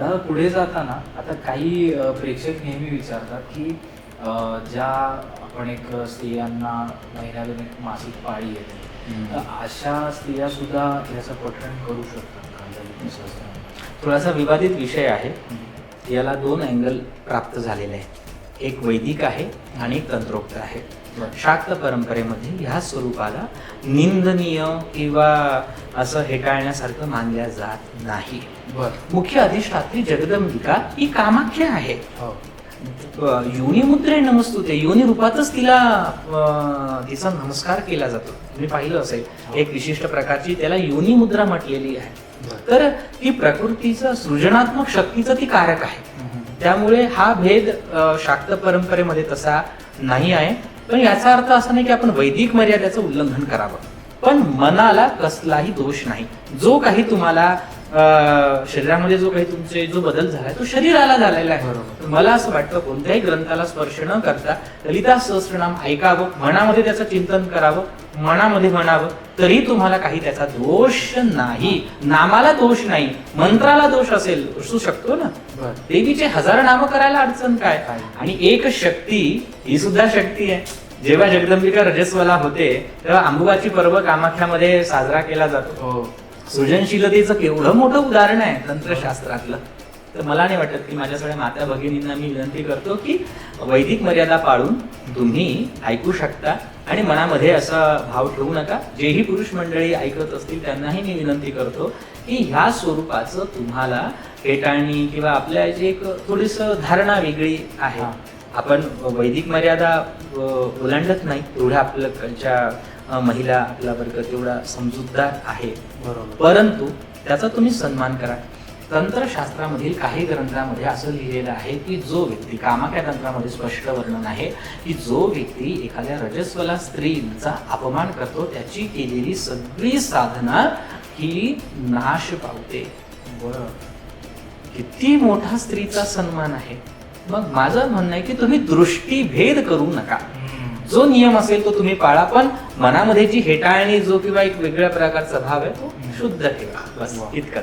दादा पुढे जाताना आता काही प्रेक्षक नेहमी विचारतात की ज्या आपण एक स्त्रियांना महिन्यातून एक मासिक पाळी येते तर अशा स्त्रिया सुद्धा याचं पठण करू शकतात का? थोडासा विवादित विषय आहे. याला दोन अँगल प्राप्त झालेले आहेत. एक वैदिक आहे आणि एक तंत्रोक्त आहे. शाक्त परंपरेमध्ये ह्या स्वरूपाला निंदनीय किंवा असं हेटाळण्यासारखं मानल्या जात नाही. मुख्य अधिष्ठात्री जगदंबिका ही कामाख्या आहे. हो. योनी मुद्रे नमस्तुते. योनी रूपातच तिला तिचा नमस्कार केला जातो. तुम्ही पाहिलं असेल एक विशिष्ट प्रकारची त्याला योनी मुद्रा म्हटलेली आहे. तर ती प्रकृतीचं सृजनात्मक शक्तीचं ती कारक आहे. त्यामुळे हा भेद शाक्त परंपरेमध्ये तसा नाही आहे. पण याचा अर्थ असा नाही की आपण वैदिक मर्यादेचं उल्लंघन करावं. पण मनाला कसलाही दोष नाही. जो काही तुम्हाला शरीरामध्ये जो काही तुमचे जो बदल झालाय तो शरीराला झालेला आहे. बरोबर. मला असं वाटतं कोणत्याही ग्रंथाला स्पर्श न करता ललिता सहस्रनाम ऐकावं मनामध्ये त्याचं चिंतन करावं मनामध्ये म्हणावं तरी तुम्हाला काही त्याचा दोष नाही. नामाला दोष नाही मंत्राला दोष असेल असू शकतो ना? देवीचे हजार नामं करायला अडचण काय? काय? आणि एक शक्ती ही सुद्धा शक्ती आहे. जेव्हा जगदंबिका रजस्वला होते तेव्हा अंबुबाची पर्व कामाख्यामध्ये साजरा केला जातो. हो. सृजनशीलतेचं केवढं मोठं उदाहरण आहे तंत्रशास्त्रातलं. तर मला नाही वाटत की माझ्या सगळ्या माता भगिनींना मी विनंती करतो की वैदिक मर्यादा पाळून तुम्ही ऐकू शकता आणि मनामध्ये असा भाव ठेवू नका. जेही पुरुष मंडळी ऐकत असतील त्यांनाही मी विनंती करतो की ह्या स्वरूपाचं तुम्हाला हेटाळणी किंवा आपल्या जे एक थोडीस धारणा वेगळी आहे. आपण वैदिक मर्यादा ओलांडत नाही. तेवढ्या आपल्याच्या महिला आपला वर्ग तेवढा समजूतदार आहे. बरोबर. परंतु त्याचा तुम्ही सन्मान करा. तंत्रशास्त्रामधील काही ग्रंथामध्ये असं लिहिलेलं आहे की जो व्यक्ती कामाख्या तंत्रामध्ये स्पष्ट वर्णन आहे की जो व्यक्ती एखाद्या रजस्वला स्त्रीचा अपमान करतो त्याची केलेली सगळी साधना ही नाश पावते. बर. किती मोठा स्त्रीचा सन्मान आहे. मग माझं म्हणणं आहे की तुम्ही दृष्टीभेद करू नका. जो नियम असेल तो तुम्ही पाळा पण मनामध्ये जी हेटाळणी जो किंवा एक वेगळ्या प्रकारचा भाव आहे तो शुद्ध ठेवा बस. इतकं